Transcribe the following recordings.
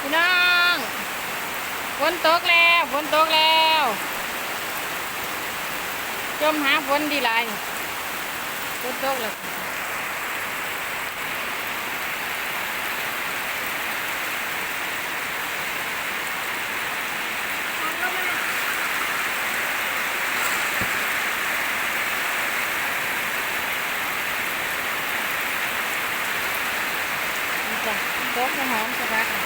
พี่น้องฝนตกแล้วฝนตกแล้วจมหาฝนดีไรฝนตกแล้วนี่จ้ะตกหอมสะพักน่ะ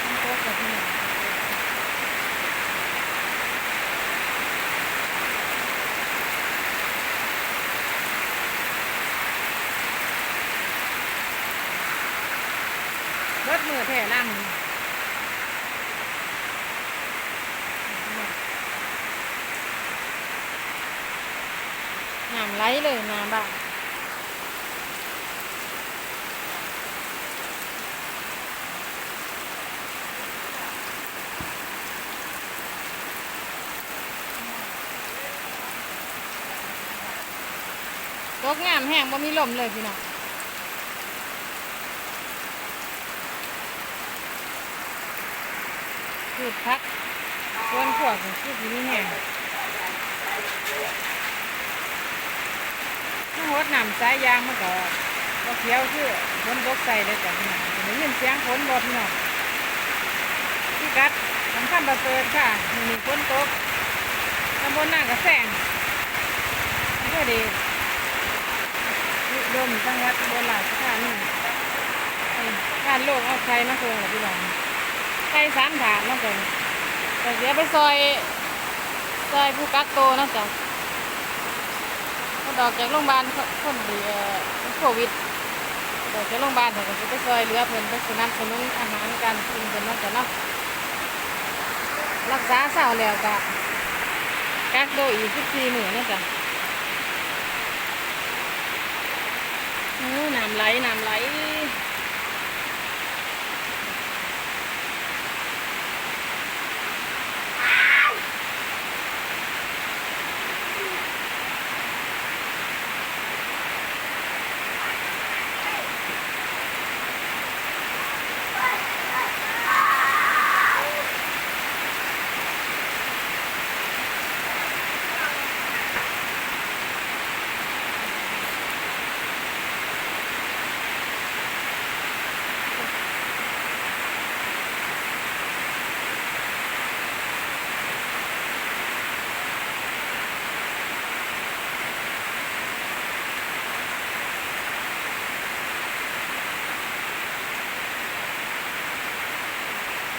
ฝนตกแล้วพี่น้องเบิด มือแท่ล่ำน้ำไหลเลยน้ำบ้านตกงามแห้งบ่มีลมเลยพี่น้อง พืชพักวนขวดของพืชที่นี่แห้งถ้าหดนำสายยางมันก็ก็เขียวคือฝนตกใส่เลยจ้ะพี่น้องได้ยินเสียงฝนบ่พี่น้องพี่กัดสำคัญประเสริฐค่ะมีมีฝนตกตำบลหน้ากระแสงเพื่อดีอุดมจังหวัดอุบลราชธานีท่านโลกเอาใครมาโกงกับพี่น้อง ใครสามถาดเนาะจ้ะแต่เสียไปซอยซอยผู้กักโตวเนาะจ้ะเขาดอกจากโรงพยาบาลคนดีเอ่อโควิดดอกจากโรงพยาบาลเขาก็จะไปซอยเหลือเพิ่นไปสนับสนุนอาหารการกินเพิ่นเนาะจ้ะเนาะรักษาเศร้าแล้วก็กักโตอีกสิบสี่หมื้อเนาะจ้ะน้ำไหลน้ำไหล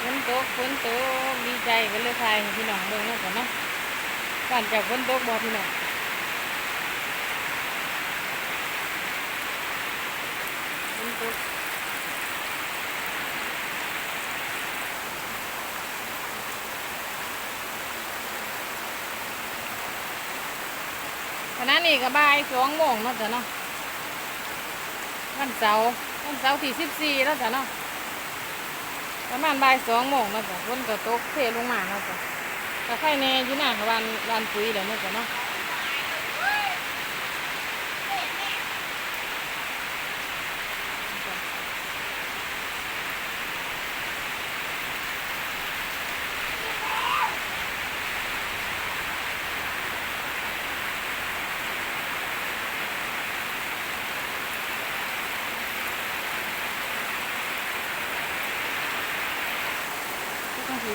ฝน ตกฝนตกดีใจกันเลยทายพี่น้องเบิ่งเนาะจ้ะเนาะบ้านจากฝนตกบ่พี่น้องฝนตกขณะนี้ก็บ่ายสองโมงเนาะจ้ะเนาะวันเสาร์วันเสาร์ที่สิบสี่แล้วจ้ะเนาะ ประมาณบ่ายสองโมงนะจ๊ะฝนก็ตกเทลงมาเนาะจ๊ะแต่ไข่แน่อยู่หน้ากับวันวันปุ๋ยเดี๋ยวนาะจ้ะเนาะ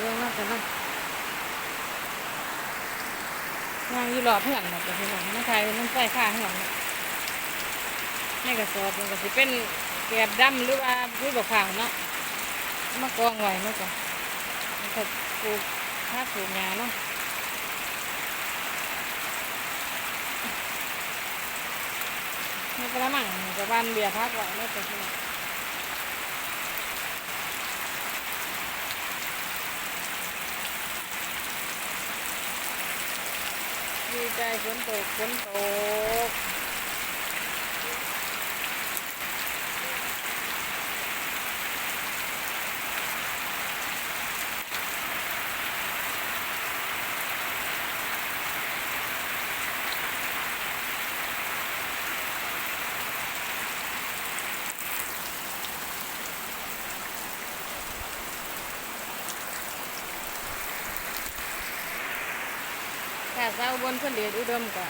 ก็ต้องถือว่าเนาะจ้ะเนาะงานอยู่หลอดเหือนเนาะจ้ะพี่น้องน้ำไทยน้ำใส่ข้าเหือนเนาะในกระสอบมันก็สิเป็นแกบดำหรือว่าพืชบกขาวเนาะมากองไว้เนาะจ้ะมันก็ปลูกถ้าปลูกหญ้าเนาะในกระมังกับบ้านเบียร์พักไว้เนาะจ้ะพี่น้ ดีใจฝนตกฝนตก ค่สาวบนเพื่อนเดชอุดมก็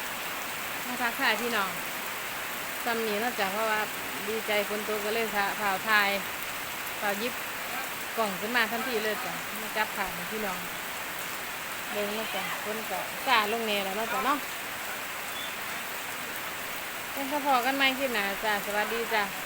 มาทักทายพี่น้องซ้ำนี้นอกจากเพราะว่าดีใจคนโตก็เลยผ่าวทายผ่าวยิบกล่องขึ้นมาทันทีเลยจ้ะมาจับผ่านพี่น้องเดินมาจ้ะคนก็กล้าลงเนแล้วนาะจ้ะเนาะเป็นพอกันไหมคลิปหนาจ้ะสวัสดีจ้ะ